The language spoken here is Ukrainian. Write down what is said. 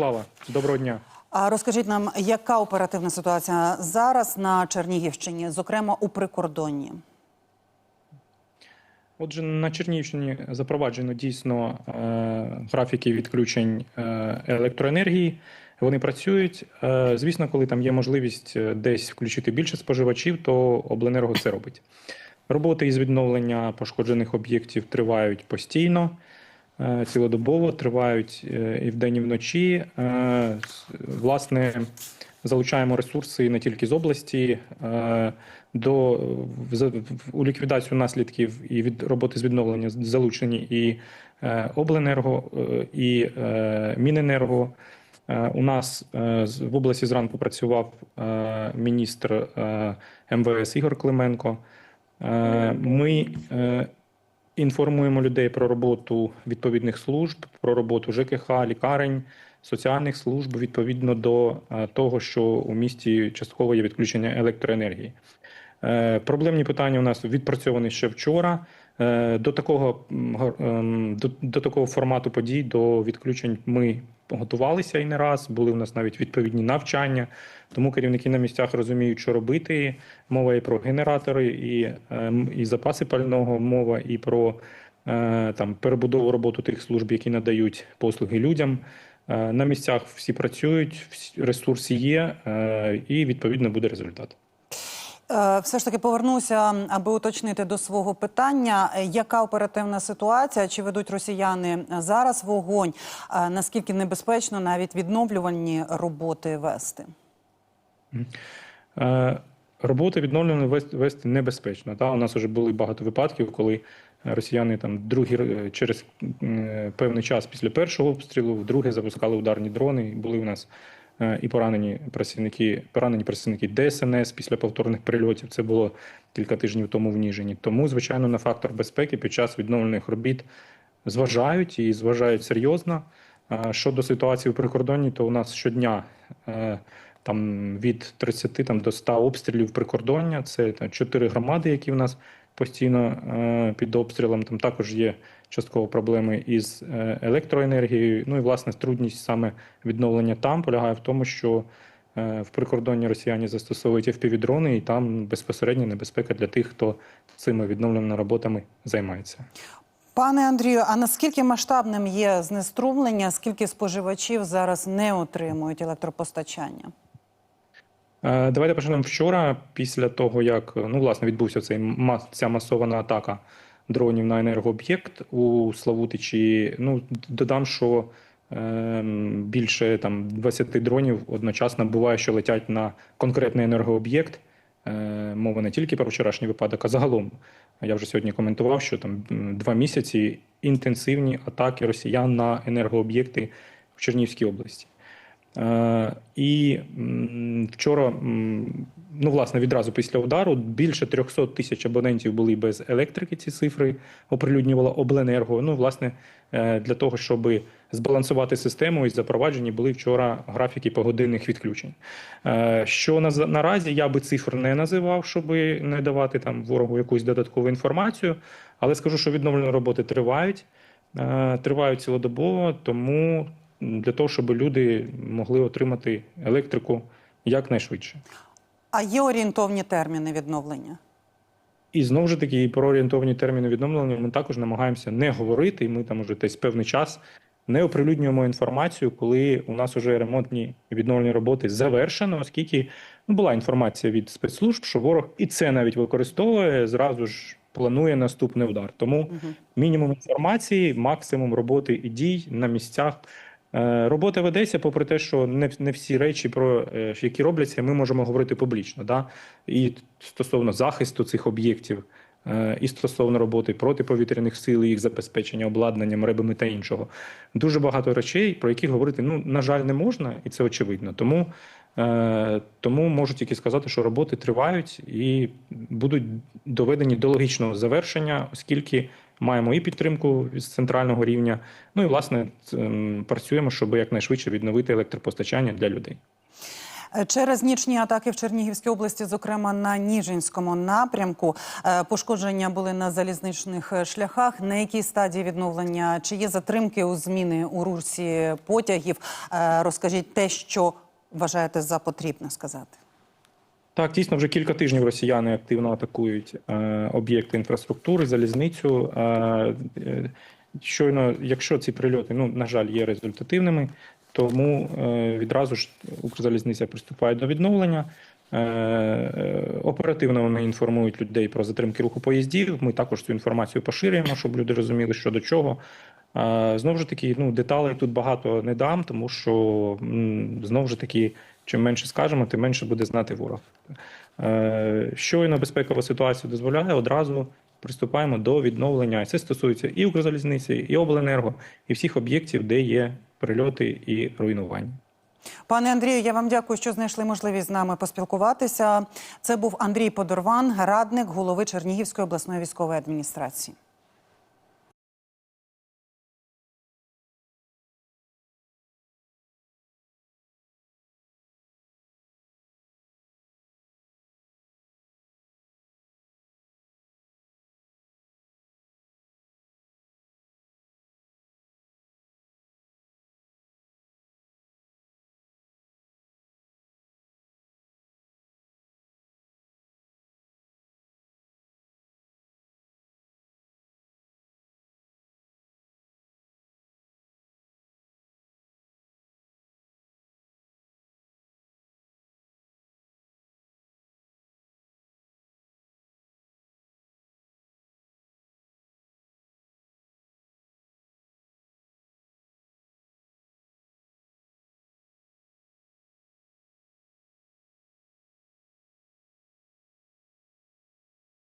Ярослава, доброго дня. А розкажіть нам, яка оперативна ситуація зараз на Чернігівщині, зокрема у прикордонні? Отже, на Чернігівщині запроваджено дійсно е, графіки відключень е, електроенергії. Вони працюють. Е, звісно, коли там є можливість десь включити більше споживачів, то обленерго це робить. Роботи із відновлення пошкоджених об'єктів тривають постійно, цілодобово, тривають е, і вдень, і вночі. Е, Власне, залучаємо ресурси не тільки з області. е, До у ліквідацію наслідків і від роботи з відновлення залучені і е, обленерго, е, і е, Міненерго. Е, У нас е, в області зранку працював е, міністр е, МВС Ігор Клименко. Е, Ми е, інформуємо людей про роботу відповідних служб, про роботу ЖКХ, лікарень, соціальних служб відповідно до е, того, що у місті частково є відключення електроенергії. Е, Проблемні питання у нас відпрацьовані ще вчора. Е, До такого, ем, до, до такого формату подій, до відключень ми готувалися і не раз. Були у нас навіть відповідні навчання. Тому керівники на місцях розуміють, що робити. Мова і про генератори, і, ем, і запаси пального, мова і про е, там перебудову роботу тих служб, які надають послуги людям. Е, На місцях всі працюють, ресурси є, і відповідно буде результат. Е, Все ж таки повернуся, аби уточнити до свого питання. Е, Яка оперативна ситуація? Чи ведуть росіяни зараз вогонь? Е, Наскільки небезпечно навіть відновлювальні роботи вести? Е, Роботи відновлено вести, небезпечно. Та? У нас вже були багато випадків, коли росіяни там другі через е, певний час після першого обстрілу, вдруге запускали ударні дрони. І Були у нас е, і поранені працівники, поранені працівники ДСНС після повторних прильотів. Це було кілька тижнів тому в Ніжині. Тому, звичайно, на фактор безпеки під час відновлених робіт зважають і зважають серйозно. Е, Щодо ситуації в прикордонні, то у нас щодня е, там від 30 там, до 100 обстрілів прикордоння. Це 4 громади, які в нас постійно е, під обстрілом. Там також є частково проблеми із е, електроенергією. Ну і власне трудність саме відновлення там полягає в тому, що е, в прикордонні росіяни застосовують FPV-дрони, і там безпосередня небезпека для тих, хто цими відновленими роботами займається. Пане Андрію, а наскільки масштабним є знеструмлення? Скільки споживачів зараз не отримують електропостачання? Е, Давайте почнемо вчора, після того, як ну, власне, відбувся цей ця масована атака дронів на енергооб'єкт у Славутичі. Ну, додам, що ем, більше там 20 дронів одночасно буває, що летять на конкретний енергооб'єкт. Е, Мова не тільки про вчорашній випадок, а загалом. Я вже сьогодні коментував, що там два місяці інтенсивні атаки росіян на енергооб'єкти в Чернігівській області. Е, І вчора, ну власне, відразу після удару більше 300 тисяч абонентів були без електрики. Ці цифри оприлюднювала обленерго. Ну, власне, е, для того, щоб збалансувати систему, і запроваджені були вчора графіки погодинних відключень. Е, Що на наразі я би цифр не називав, щоб не давати там ворогу якусь додаткову інформацію, але скажу, що відновлені роботи тривають. Тривають цілодобово, тому для того, щоб люди могли отримати електрику якнайшвидше. А є орієнтовні терміни відновлення? І знову ж таки, про орієнтовні терміни відновлення ми також намагаємося не говорити. і Ми там уже десь певний час не оприлюднюємо інформацію, коли у нас вже ремонтні відновлені роботи завершено, оскільки ну, була інформація від спецслужб, що ворог і це навіть використовує, зразу ж планує наступний удар. Тому мінімум інформації, максимум роботи і дій на місцях. Е, Робота ведеться, попри те, що не, всі речі, про е, які робляться, ми можемо говорити публічно. Да? І стосовно захисту цих об'єктів, е, і стосовно роботи протиповітряних сил, їх забезпечення обладнанням, ребами та іншого. Дуже багато речей, про які говорити, ну, на жаль, не можна, і це очевидно. Тому, тому можу тільки сказати, що роботи тривають і будуть доведені до логічного завершення, оскільки маємо і підтримку з центрального рівня. Ну і власне працюємо, щоб якнайшвидше відновити електропостачання для людей. Е, Через нічні атаки в Чернігівській області, зокрема на Ніжинському напрямку, е, пошкодження були на залізничних е, шляхах. На якій стадії відновлення? Чи є затримки у зміни у русі потягів? Розкажіть те, що вважаєте за потрібне сказати. Так, дійсно, вже кілька тижнів росіяни активно атакують е, об'єкти інфраструктури, залізницю. Е, е, щойно, якщо ці прильоти, ну, на жаль, є результативними, тому е, відразу ж Укрзалізниця приступає до відновлення. Е, е, Оперативно вони інформують людей про затримки руху поїздів. Ми також цю інформацію поширюємо, щоб люди розуміли, що до чого. Знову ж таки, ну, деталей тут багато не дам, тому що знову ж таки, чим менше скажемо, тим менше буде знати ворог. Е, Щойно безпекова ситуація дозволяє, одразу приступаємо до відновлення. Це стосується і Укрзалізниці, і обленерго, і всіх об'єктів, де є прильоти і руйнування. Пане Андрію, я вам дякую, що знайшли можливість з нами поспілкуватися. Це був Андрій Подорван, радник голови Чернігівської обласної військової адміністрації.